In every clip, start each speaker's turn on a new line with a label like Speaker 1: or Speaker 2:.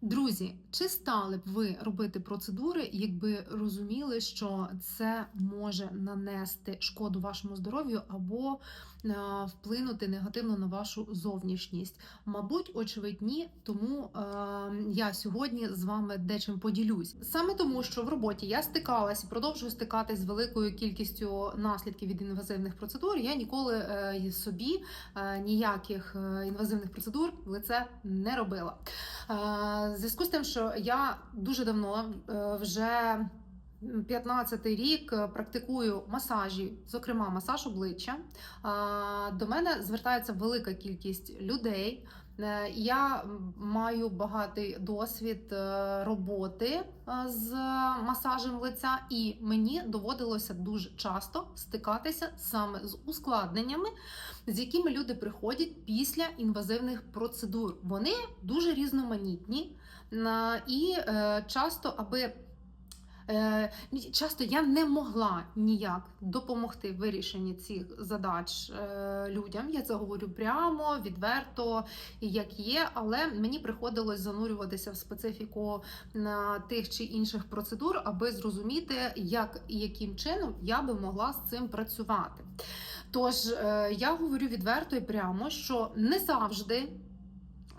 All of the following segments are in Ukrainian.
Speaker 1: Друзі, чи стали б ви робити процедури, якби розуміли, що це може нанести шкоду вашому здоров'ю або вплинути негативно на вашу зовнішність? Мабуть, очевидь, ні. Тому е, я сьогодні з вами дечим поділюсь. Саме тому, що в роботі я стикалась і продовжую стикатись з великою кількістю наслідків від інвазивних процедур. Я ніколи е, собі е, ніяких е, інвазивних процедур в лице не робила. Е, зв'язку з тим, що я дуже давно е, вже 15-й рік е, практикую масажі, зокрема масаж обличчя. Е, До мене звертається велика кількість людей. Е, Я маю багатий досвід роботи з масажем лиця, і мені доводилося дуже часто стикатися саме з ускладненнями, з якими люди приходять після інвазивних процедур. Вони дуже різноманітні і часто, аби часто я не могла ніяк допомогти вирішенні цих задач е, людям. Я це говорю прямо, відверто, як є, але мені приходилось занурюватися в специфіку тих чи інших процедур, аби зрозуміти, як і яким чином я би могла з цим працювати. Тож е, я говорю відверто і прямо, що не завжди.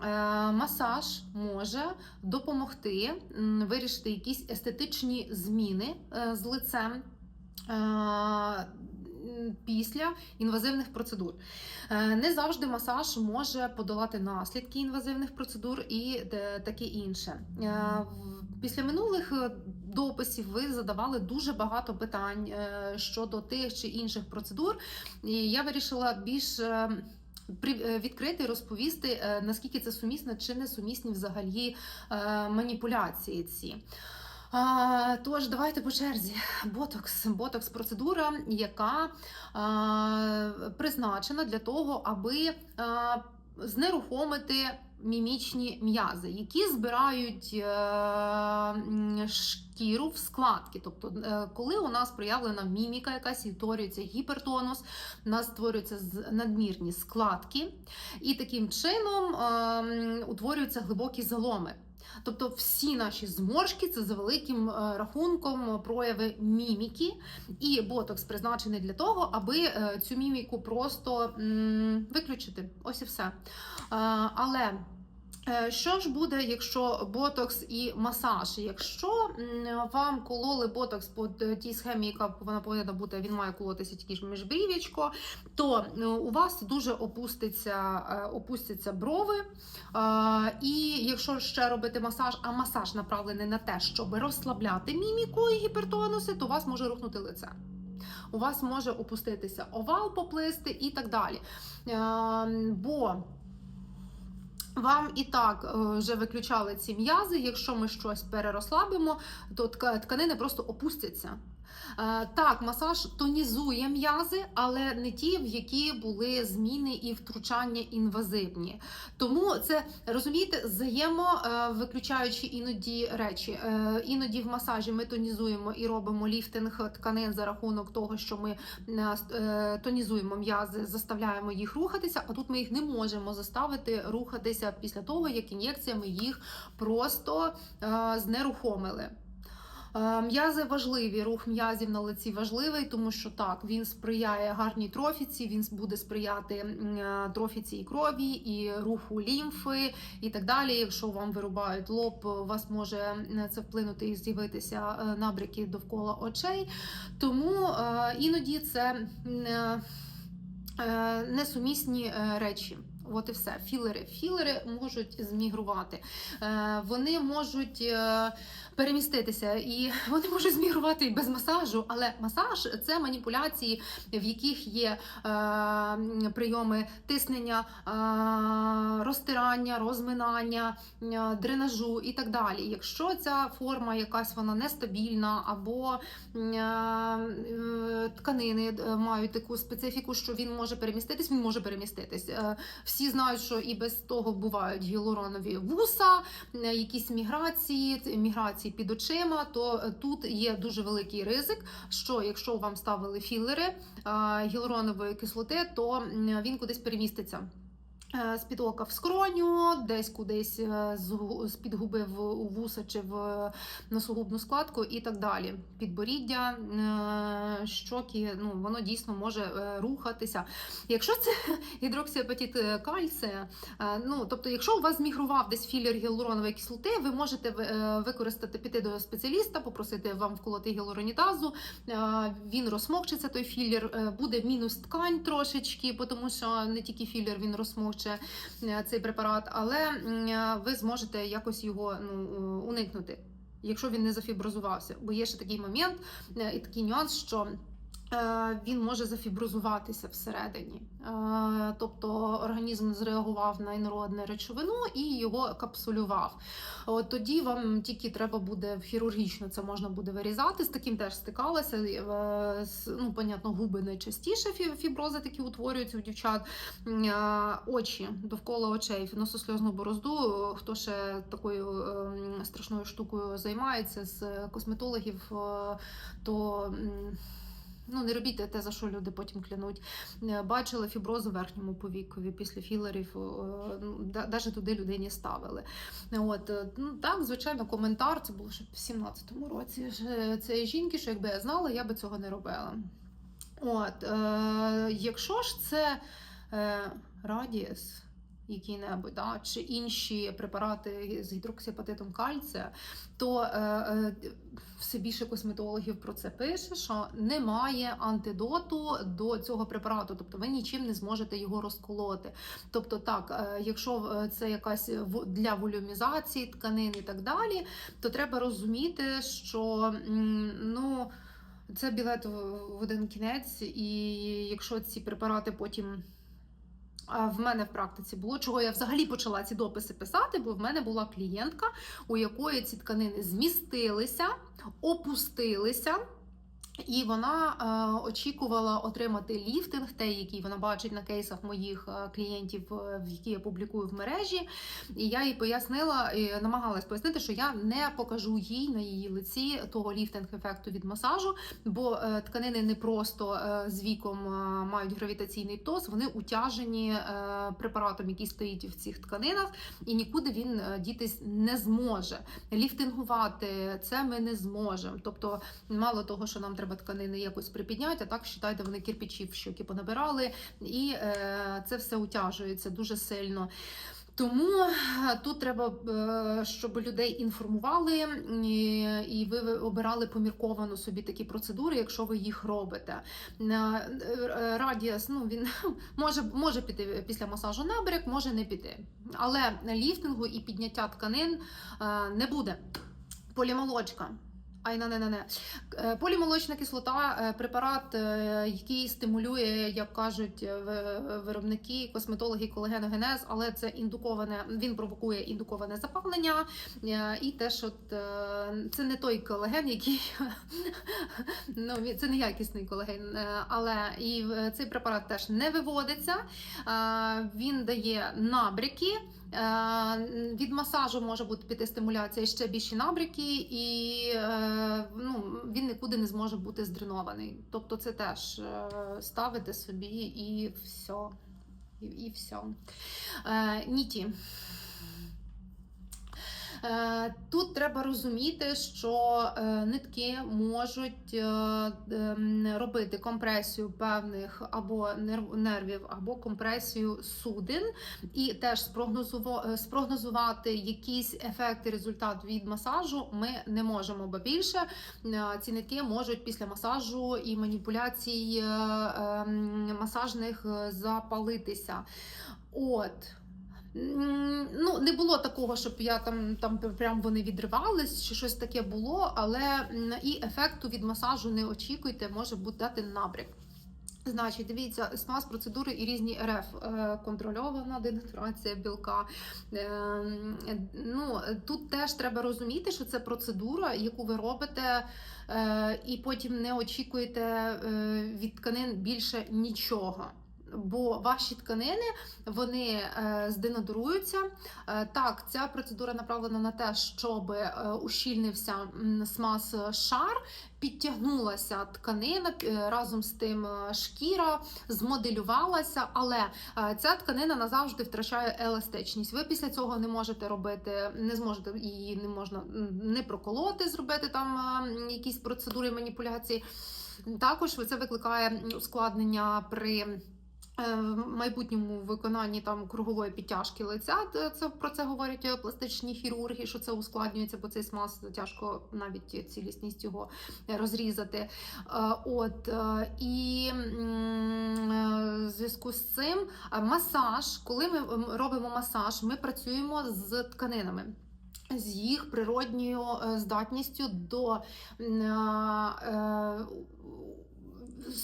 Speaker 1: Е, Масаж може допомогти вирішити якісь естетичні зміни е, з лицем е, після інвазивних процедур. Не завжди масаж може подолати наслідки інвазивних процедур і таке інше. Після минулих дописів ви задавали дуже багато питань щодо тих чи інших процедур, і я вирішила більш відкрити і розповісти, е, наскільки це сумісно чи не сумісні взагалі е, маніпуляції ці. А, Тож, давайте по черзі. Ботокс. Ботокс процедура, яка а, призначена для того, аби а, знерухомити мімічні м'язи, які збирають е, шкіру в складки. Тобто, е, коли у нас проявлена міміка, якась і утворюється гіпертонус, у нас створюються надмірні складки, і таким чином е, утворюються глибокі заломи. Тобто всі наші зморшки це за великим е, рахунком прояви міміки, і ботокс призначений для того, аби е, цю міміку просто виключити. Ось і все. Е, Але що ж буде, якщо ботокс і масаж? Якщо вам кололи ботокс по тій схемі, яка вона повинна бути, він має колотися тільки ж міжбрів'ячко, то е, у вас дуже опуститься, е, опустяться брови. Е, І якщо ще робити масаж, а масаж направлений на те, щоб розслабляти міміку і гіпертонуси, то у вас може рухнути лице. У вас може опуститися овал поплисти і так далі. Е, Бо вам і так е, вже виключали ці м'язи. Якщо ми щось перерослабимо, то тка- тканини просто опустяться. Е, Так, масаж тонізує м'язи, але не ті, в які були зміни і втручання інвазивні. Тому це розумієте, взаємо е, іноді речі. Е, Іноді в масажі ми тонізуємо і робимо ліфтинг тканин за рахунок того, що ми тонізуємо м'язи, заставляємо їх рухатися. А тут ми їх не можемо заставити рухатися після того, як ін'єкціями їх просто знерухомили. Е, М'язи важливі, рух м'язів на лиці важливий, тому що так він сприяє гарній трофіці, він буде сприяти е, трофіці і крові, і руху лімфи, і так далі. Якщо вам вирубають лоб, у вас може е, це вплинути і з'явитися е, набряки довкола очей. Тому е, іноді це е, е, несумісні е, речі. От і все. Філери. Філери можуть змігрувати. Е, Вони можуть е, переміститися, і вони можуть змігрувати і без масажу. Але масаж це маніпуляції, в яких є е, прийоми тиснення, розтирання, розминання, дренажу і так далі. Якщо ця форма якась вона нестабільна, або тканини мають таку специфіку, що він може переміститись, він може переміститись. Е, Всі знають, що і без того бувають гіалуронові вуса, е, якісь міграції, міграції під очима. То е, тут є дуже великий ризик, що якщо вам ставили філери гілоронової гіалуронової кислоти, то він кудись переміститься. Е, з-під ока в скроню, десь кудись е, з-під губи в вуса чи в носогубну складку і так далі. Підборіддя, е, щоки, ну воно дійсно може рухатися. Якщо це гідроксіапатит е, кальція, ну тобто, якщо у вас змігрував десь філер гіалуронової кислоти, ви можете використати піти до спеціаліста, попросити вам вколоти гіалуронітазу. Е, Він розсмокчиться той філер, е, буде мінус ткань трошечки, тому що не тільки філер він розсмокче е, цей препарат, але е, ви зможете якось його ну, е, уникнути. Якщо він не зафіброзувався, бо є ще такий момент е, і такий нюанс, що він може зафіброзуватися всередині. Е, Тобто організм зреагував на інородну речовину і його капсулював. От тоді вам тільки треба буде хірургічно це можна буде вирізати. З таким теж стикалася. Е, Ну, понятно, губи найчастіше фібрози такі утворюються у дівчат. Е, Очі довкола очей, нососльозну борозду. Е, Хто ще такою ем, страшною штукою займається з косметологів, е, то. Ну, не робіть те, за що люди потім клянуть. Е, Бачили фібрози в верхньому повікові після філерів, навіть туди людині ставили. От, е, ну, так, звичайно, коментар, це було ще в 17-му році цієї жінки, що якби я знала, я би цього не робила. От, е, якщо ж це е, радіс, який-небудь, да, чи інші препарати з гідроксіапатитом кальція, то е, е, все більше косметологів про це пише, що немає антидоту до цього препарату, тобто ви нічим не зможете його розколоти. Тобто, так, е, якщо це якась для волюмізації тканин і так далі, то треба розуміти, що ну. Це білет в один кінець, і якщо ці препарати потім. В мене в практиці було, чого я взагалі почала ці дописи писати, бо в мене була клієнтка, у якої ці тканини змістилися, опустилися. І вона е, очікувала отримати ліфтинг, той, який вона бачить на кейсах моїх е, клієнтів, е, які я публікую в мережі. І я їй пояснила, і намагалась пояснити, що я не покажу їй на її лиці того ліфтинг-ефекту від масажу, бо тканини не просто з віком мають гравітаційний тос, вони утяжені препаратом, який стоїть в цих тканинах, і нікуди він дітись не зможе. Ліфтингувати це ми не зможемо. Тобто, мало того, що нам треба тканини якось припідняти, а так вважайте, вони кирпичів щоки понабирали, і е, це все утяжується дуже сильно. Тому е, тут треба, е, щоб людей інформували, і, ви обирали помірковано собі такі процедури, якщо ви їх робите. Е, Радіас, ну він може, може піти після масажу наберег, може не піти. Але ліфтингу і підняття тканин не буде. Полімолочка. Ай, не не не Е, Полімолочна кислота е, препарат, е, який стимулює, як кажуть е, виробники, косметологи, колагеногенез, але це індуковане, він провокує індуковане запалення. І теж от це не той колаген, який ну, це не якісний колаген, е, але і цей препарат теж не виводиться. Він дає набряки. Е, Від масажу може бути піти стимуляція ще більші набряки, і е, ну, він нікуди не зможе бути здренований. Тобто це теж е, ставити собі і все. І, і все. Ніті. Е, Тут треба розуміти, що е, нитки можуть е, ем, робити компресію певних або нерв- нервів, або компресію судин, і теж спрогнозувати якісь ефекти, результат від масажу ми не можемо, бо більше ці нитки можуть після масажу і маніпуляцій ем, масажних запалитися. От. Ну, не було такого, щоб я там, там прям вони відривались, чи щось таке було, але і ефекту від масажу не очікуйте, може бути дати набряк. Значить, дивіться, СМАС процедури і різні РФ е, контрольована денатурація білка. Е, ну, тут теж треба розуміти, що це процедура, яку ви робите, е, і потім не очікуєте від тканин більше нічого. Бо ваші тканини вони е, зденатуруються. Е, так, ця процедура направлена на те, щоб е, ущільнився смаз шар, підтягнулася тканина разом з тим шкіра, змоделювалася, але ця тканина назавжди втрачає еластичність. Ви після цього не можете робити, не зможете її не можна не проколоти, зробити там якісь процедури маніпуляції. Також це викликає ускладнення при е, майбутньому виконанні там кругової підтяжки лиця. Це про це говорять е, пластичні хірурги, що це ускладнюється, бо цей смаз тяжко навіть цілісність його розрізати. Е, От і в зв'язку з цим масаж, коли ми робимо масаж, ми працюємо з тканинами. З їх природньою здатністю до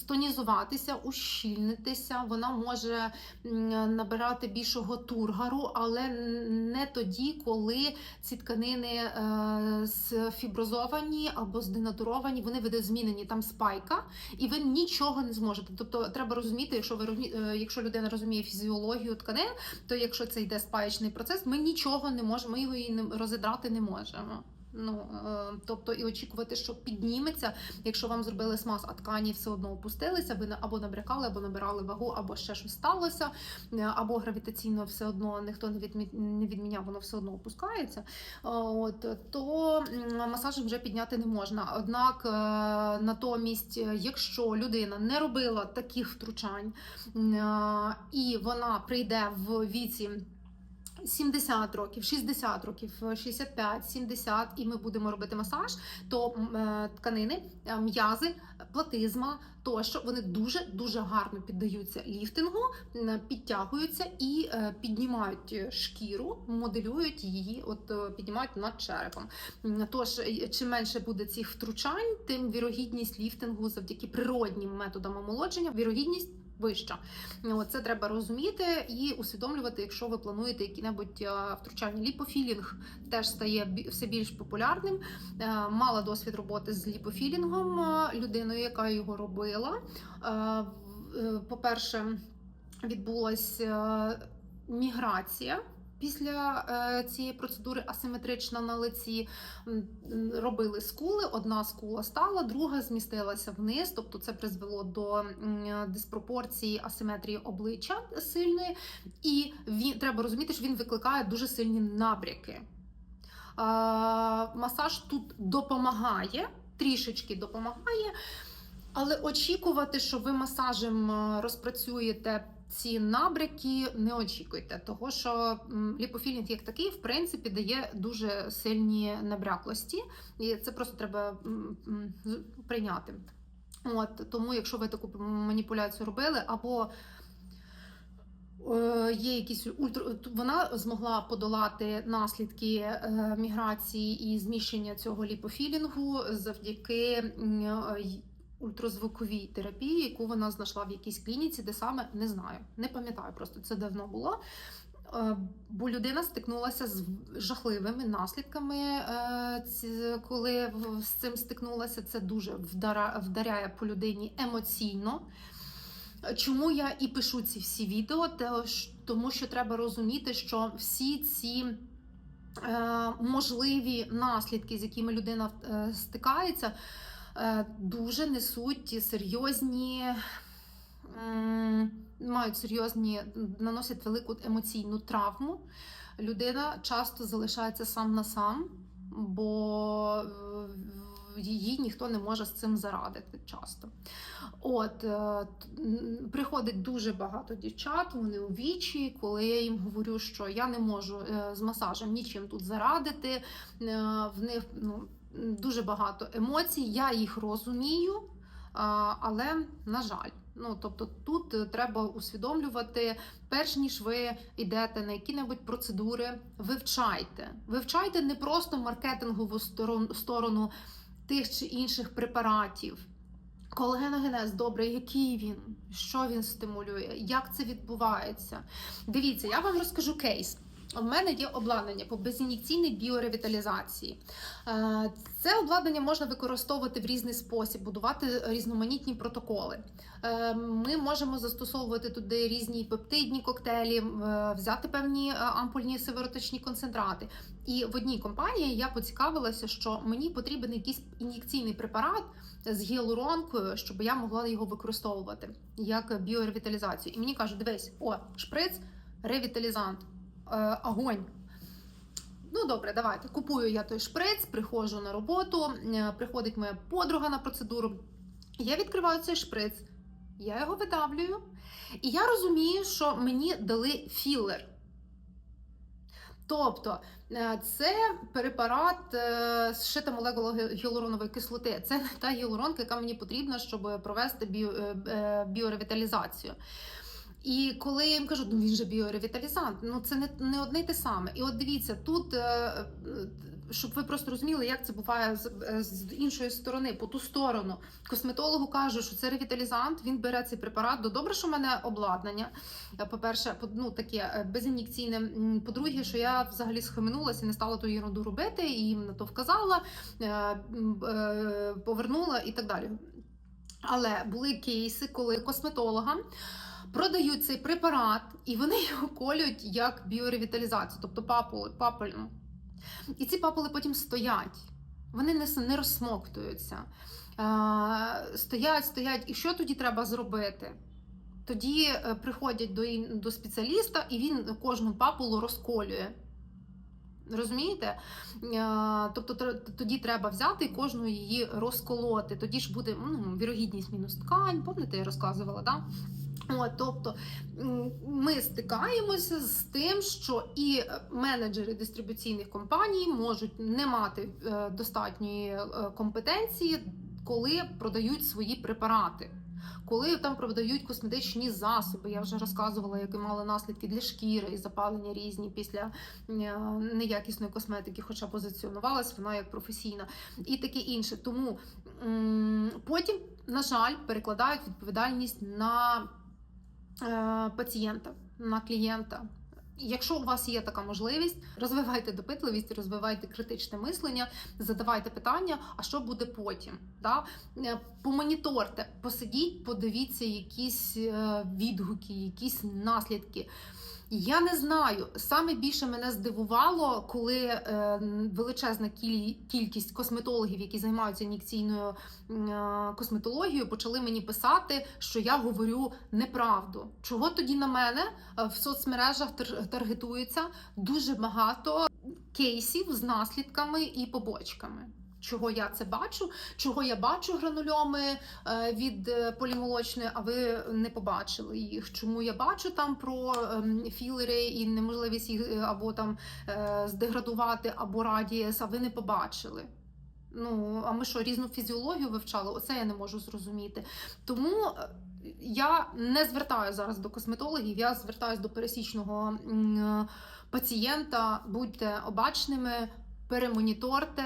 Speaker 1: стонізуватися, ущільнитися, вона може набирати більшого тургару, але не тоді, коли ці тканини е, сфіброзовані або зденатуровані, вони видозмінені, там спайка, і ви нічого не зможете. Тобто треба розуміти, якщо ви е, якщо людина розуміє фізіологію тканин, то якщо це йде спаєчний процес, ми нічого не можемо, ми його і розідрати не можемо. Ну е, тобто і очікувати, що підніметься, якщо вам зробили смаз, а ткані все одно опустилися, ви або набрякали, або набирали вагу, або ще щось сталося, е, або гравітаційно все одно ніхто не відмі... не відміняв, воно все одно опускається. Е, От то м, масажем вже підняти не можна. Однак, натомість, якщо людина не робила таких втручань, і вона прийде в віці. 70 років, 60 років, 65, 70, і ми будемо робити масаж, то е, тканини, е, м'язи, платизма тощо вони дуже дуже гарно піддаються ліфтингу, підтягуються і е, піднімають шкіру, моделюють її, от піднімають над черепом. Тож, чим менше буде цих втручань, тим вірогідність ліфтингу завдяки природнім методам омолодження, вірогідність. Вища, це треба розуміти і усвідомлювати, якщо ви плануєте які-небудь е, втручання. Ліпофілінг теж стає все більш популярним. Е, Мала досвід роботи з ліпофілінгом е, людиною, яка його робила. По-перше, відбулася міграція. Після е, цієї процедури асиметрична на лиці робили скули. Одна скула стала, друга змістилася вниз. Тобто це призвело до диспропорції асиметрії обличчя сильної, і він треба розуміти, що він викликає дуже сильні набряки. Масаж тут допомагає, трішечки допомагає, але очікувати, що ви масажем е, розпрацюєте ці набряки, не очікуйте, того що ліпофілінг як такий, в принципі, дає дуже сильні набряклості, і це просто треба прийняти. От тому, якщо ви таку маніпуляцію робили, або е, є якісь ультра, вона змогла подолати наслідки е, міграції і зміщення цього ліпофілінгу завдяки е, ультразвуковій терапії, яку вона знайшла в якійсь клініці, де саме не знаю, не пам'ятаю, просто це давно було. Е, Бо людина стикнулася з жахливими наслідками, е, коли з цим стикнулася. Це дуже вдаряє по людині емоційно. Чому я і пишу ці всі відео? Тому що треба розуміти, що всі ці е, можливі наслідки, з якими людина е, стикається, е, дуже несуть серйозні. Мають серйозні, наносять велику емоційну травму. Людина часто залишається сам на сам, бо е, її ніхто не може з цим зарадити часто. От е, приходить дуже багато дівчат, вони у вічі, коли я їм говорю, що я не можу е, з масажем нічим тут зарадити. е, В них ну, дуже багато емоцій, я їх розумію, але на жаль. Ну, тобто тут е, треба усвідомлювати, перш ніж ви йдете на які-небудь процедури, вивчайте. Вивчайте не просто маркетингову сторон- сторону тих чи інших препаратів. Колагеногенез, добре, який він, що він стимулює, як це відбувається. Дивіться, я вам розкажу кейс. У мене є обладнання по безін'єкційній біоревіталізації. Е, Це обладнання можна використовувати в різний спосіб, будувати різноманітні протоколи. Е, Ми можемо застосовувати туди різні пептидні коктейлі, е, взяти певні ампульні сивороточні концентрати. І в одній компанії я поцікавилася, що мені потрібен якийсь ін'єкційний препарат з гіалуронкою, щоб я могла його використовувати як біоревіталізацію. І мені кажуть, дивись, о, шприц, ревіталізант, огонь. Ну, добре, давайте. Купую я той шприц, приходжу на роботу, е, приходить моя подруга на процедуру. Я відкриваю цей шприц, я його видавлюю, і я розумію, що мені дали філер. Тобто е, це препарат е, зшита молекула гі- гіалуронової кислоти. Це не та гіалуронка, яка мені потрібна, щоб провести біо, е, е, біоревіталізацію. І коли я їм кажу, ну він же біоревіталізант, ну це не, не одне й те саме. І от дивіться, тут, е, е, щоб ви просто розуміли, як це буває з, е, з іншої сторони, по ту сторону. Косметологу кажу, що це ревіталізант, він бере цей препарат. До добре, що в мене обладнання. По-перше, ну, таке безін'єкційне. По-друге, що я взагалі схаменулася і не стала ту ерунду робити, і їм на то вказала, повернула і так далі. Але були кейси, коли косметологам продають цей препарат, і вони його колюють як біоревіталізацію, тобто папули, папульну. І ці папули потім стоять. Вони не, не розсмоктуються. Е, стоять, стоять. І що тоді треба зробити? Тоді е, приходять до, до спеціаліста, і він кожну папулу розколює. Розумієте? Тобто тоді треба взяти і кожну її розколоти. Тоді ж буде ну, вірогідність мінус ткань, пам'ятаєте, я розказувала, да? От, тобто ми стикаємося з тим, що і менеджери дистрибуційних компаній можуть не мати е, достатньої е, компетенції, коли продають свої препарати. Коли там продають косметичні засоби, я вже розказувала, які мали наслідки для шкіри і запалення різні після е, неякісної косметики, хоча позиціонувалась вона як професійна, і таке інше. Тому потім, на жаль, перекладають відповідальність на пацієнта, на клієнта. Якщо у вас є така можливість, розвивайте допитливість, розвивайте критичне мислення, задавайте питання, а що буде потім. Да? Е, Помоніторте, посидіть, подивіться якісь е, відгуки, якісь наслідки. Я не знаю. Саме більше мене здивувало, коли е, величезна кіль- кількість косметологів, які займаються ін'єкційною е, косметологією, почали мені писати, що я говорю неправду. Чого тоді на мене е, в соцмережах тар- таргетується дуже багато кейсів з наслідками і побочками. Чого я це бачу, чого я бачу гранульоми е, від е, полімолочної, а ви не побачили їх. Чому я бачу там про ем, філери і неможливість їх е, або там здеградувати, або радієс, а ви не побачили. Ну, а ми що, різну фізіологію вивчали? Оце я не можу зрозуміти. Тому я не звертаю зараз до косметологів, я звертаюся до пересічного пацієнта. Будьте обачними, перемоніторте,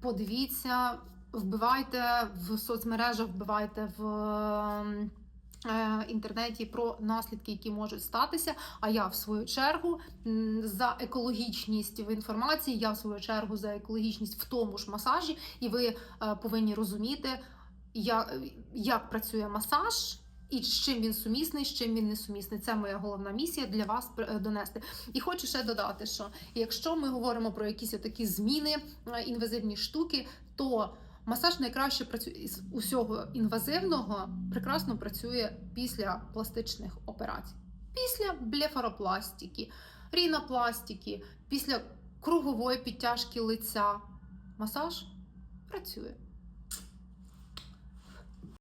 Speaker 1: подивіться, вбивайте в соцмережах, вбивайте в. ем, е, Інтернеті про наслідки, які можуть статися. А я в свою чергу за екологічність в інформації, я в свою чергу за екологічність в тому ж масажі, і ви е, повинні розуміти, як, як працює масаж. І з чим він сумісний, з чим він не сумісний. Це моя головна місія для вас е, донести. І хочу ще додати, що якщо ми говоримо про якісь такі зміни, е, інвазивні штуки, то масаж найкраще працює із усього інвазивного, прекрасно працює після пластичних операцій, після блефаропластики, рінопластики, після кругової підтяжки лиця. Масаж працює.